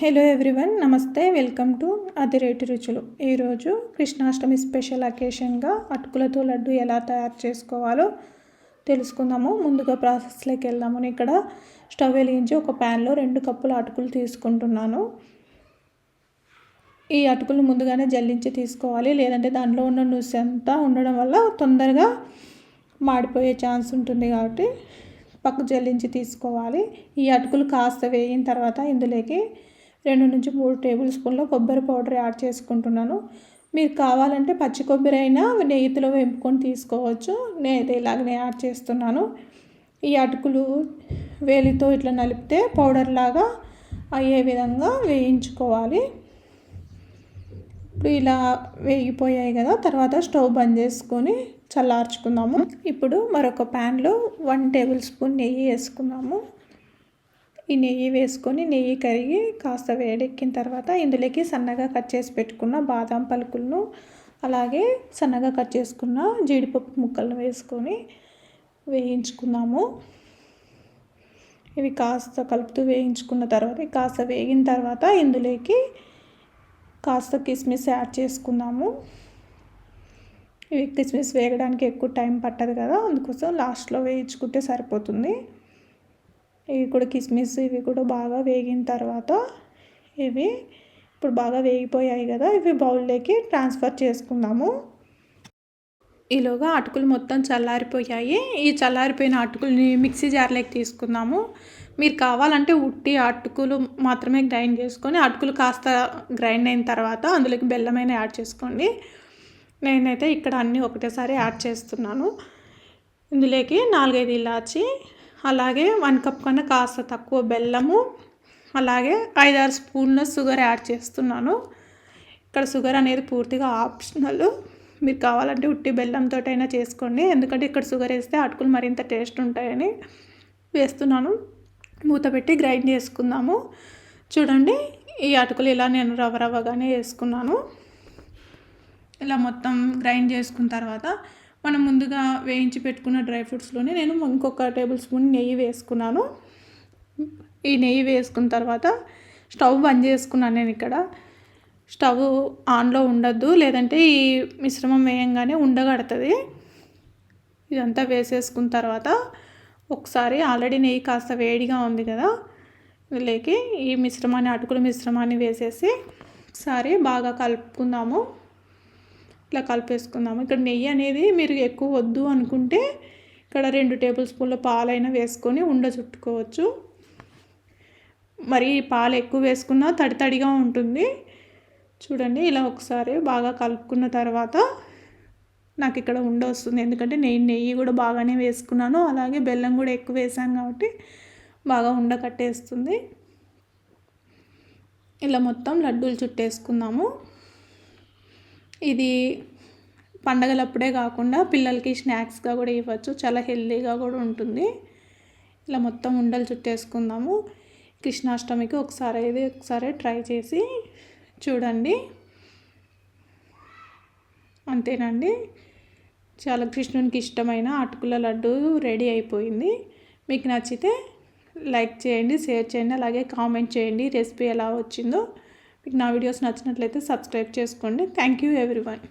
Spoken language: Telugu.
హలో ఎవ్రీవన్ నమస్తే వెల్కమ్ టు అదిరేటి రుచులు. ఈరోజు కృష్ణాష్టమి స్పెషల్ అకేషన్గా అటుకులతో లడ్డు ఎలా తయారు చేసుకోవాలో తెలుసుకుందాము. ముందుగా ప్రాసెస్లోకి వెళ్దాము. ఇక్కడ స్టవ్ వెలిగించి ఒక ప్యాన్లో రెండు కప్పుల అటుకులు తీసుకుంటున్నాను. ఈ అటుకులు ముందుగానే జల్లించి తీసుకోవాలి. లేదంటే దాంట్లో ఉన్న నూసె అంతా ఉండడం వల్ల తొందరగా మాడిపోయే ఛాన్స్ ఉంటుంది కాబట్టి పక్క జల్లించి తీసుకోవాలి. ఈ అటుకులు కాస్త వేయిన తర్వాత ఇందులోకి రెండు నుంచి మూడు టేబుల్ స్పూన్ల కొబ్బరి పౌడర్ యాడ్ చేసుకుంటున్నాను. మీరు కావాలంటే పచ్చి కొబ్బరి అయినా నెయ్యిలో వేపుకొని తీసుకోవచ్చు. నేనైతే ఇలాగనే యాడ్ చేస్తున్నాను. ఈ అటుకులు వేలితో ఇట్లా నలిపితే పౌడర్ లాగా అయ్యే విధంగా వేయించుకోవాలి. ఇప్పుడు ఇలా వేగిపోయాయి కదా తర్వాత స్టవ్ బంద్ చేసుకొని చల్లార్చుకుందాము. ఇప్పుడు మరొక ప్యాన్లో వన్ టేబుల్ స్పూన్ నెయ్యి వేసుకుందాము. ఈ నెయ్యి వేసుకొని నెయ్యి కరిగి కాస్త వేడెక్కిన తర్వాత ఇందులోకి సన్నగా కట్ చేసి పెట్టుకున్న బాదం పలుకులను అలాగే సన్నగా కట్ చేసుకున్న జీడిపప్పు ముక్కలను వేసుకొని వేయించుకుందాము. ఇవి కాస్త కలుపుతూ వేయించుకున్న తర్వాత కాస్త వేగిన తర్వాత ఇందులోకి కాస్త కిస్మిస్ యాడ్ చేసుకుందాము. ఇవి కిస్మిస్ వేగడానికి ఎక్కువ టైం పట్టదు కదా అందుకోసం లాస్ట్లో వేయించుకుంటే సరిపోతుంది. ఇవి కూడా కిస్మిస్ ఇవి కూడా బాగా వేగిన తర్వాత ఇవి ఇప్పుడు బాగా వేగిపోయాయి కదా ఇవి బౌల్లోకి ట్రాన్స్ఫర్ చేసుకుందాము. ఈలోగా అటుకులు మొత్తం చల్లారిపోయాయి. ఈ చల్లారిపోయిన అటుకుల్ని మిక్సీ జార్లోకి తీసుకుందాము. మీరు కావాలంటే ఉట్టి అటుకులు మాత్రమే గ్రైండ్ చేసుకొని అటుకులు కాస్త గ్రైండ్ అయిన తర్వాత అందులోకి బెల్లమైన యాడ్ చేసుకోండి. నేనైతే ఇక్కడ అన్నీ ఒకటేసారి యాడ్ చేస్తున్నాను. ఇందులోకి నాలుగైదు ఇలాచి అలాగే వన్ కప్ కన్నా కాస్త తక్కువ బెల్లము అలాగే ఐదారు స్పూన్ల షుగర్ యాడ్ చేస్తున్నాను. ఇక్కడ షుగర్ అనేది పూర్తిగా ఆప్షనల్. మీరు కావాలంటే ఉట్టి బెల్లంతో అయినా చేసుకోండి. ఎందుకంటే ఇక్కడ షుగర్ వేస్తే అటుకులు మరింత టేస్ట్ ఉంటాయని వేస్తున్నాను. మూత పెట్టి గ్రైండ్ చేసుకుందాము. చూడండి ఈ అటుకులు ఇలా నేను రవ్వ రవ్వగానే వేసుకున్నాను. ఇలా మొత్తం గ్రైండ్ చేసుకున్న తర్వాత మనం ముందుగా వేయించి పెట్టుకున్న డ్రై ఫ్రూట్స్లోనే నేను ఇంకొక టేబుల్ స్పూన్ నెయ్యి వేసుకున్నాను. ఈ నెయ్యి వేసుకున్న తర్వాత స్టవ్ బంద్ చేసుకున్నాను నేను ఇక్కడ. స్టవ్ ఆన్లో ఉండద్దు లేదంటే ఈ మిశ్రమం వేయంగానే ఉండగడుతుంది. ఇదంతా వేసేసుకున్న తర్వాత ఒకసారి ఆల్రెడీ నెయ్యి కాస్త వేడిగా ఉంది కదా లేకి ఈ మిశ్రమాన్ని అటుకుల మిశ్రమాన్ని వేసేసి ఒకసారి బాగా కలుపుకుందాము. ఇట్లా కలిపేసుకుందాము. ఇక్కడ నెయ్యి అనేది మీరు ఎక్కువ వద్దు అనుకుంటే ఇక్కడ రెండు టేబుల్ స్పూన్ల పాలైనా వేసుకొని ఉండ చుట్టుకోవచ్చు. మరి పాలు ఎక్కువ వేసుకున్నా తడి తడిగా ఉంటుంది. చూడండి ఇలా ఒకసారి బాగా కలుపుకున్న తర్వాత నాకు ఇక్కడ ఉండ వస్తుంది. ఎందుకంటే నేను నెయ్యి కూడా బాగానే వేసుకున్నాను. అలాగే బెల్లం కూడా ఎక్కువ వేసాను కాబట్టి బాగా ఉండ కట్టేస్తుంది. ఇలా మొత్తం లడ్డూలు చుట్టేసుకుందాము. ఇది పండగలప్పుడే కాకుండా పిల్లలకి స్నాక్స్గా కూడా ఇవ్వచ్చు. చాలా హెల్తీగా కూడా ఉంటుంది. ఇలా మొత్తం ఉండలు చుట్టేసుకుందాము. కృష్ణాష్టమికి ఒకసారి ఇది ఒకసారి ట్రై చేసి చూడండి. అంతేనండి. చాలా కృష్ణునికి ఇష్టమైన అటుకుల లడ్డు రెడీ అయిపోయింది. మీకు నచ్చితే లైక్ చేయండి షేర్ చేయండి అలాగే కామెంట్ చేయండి రెసిపీ ఎలా వచ్చిందో. మీకు నా వీడియోస్ నచ్చినట్లయితే సబ్స్క్రైబ్ చేసుకోండి. Thank you everyone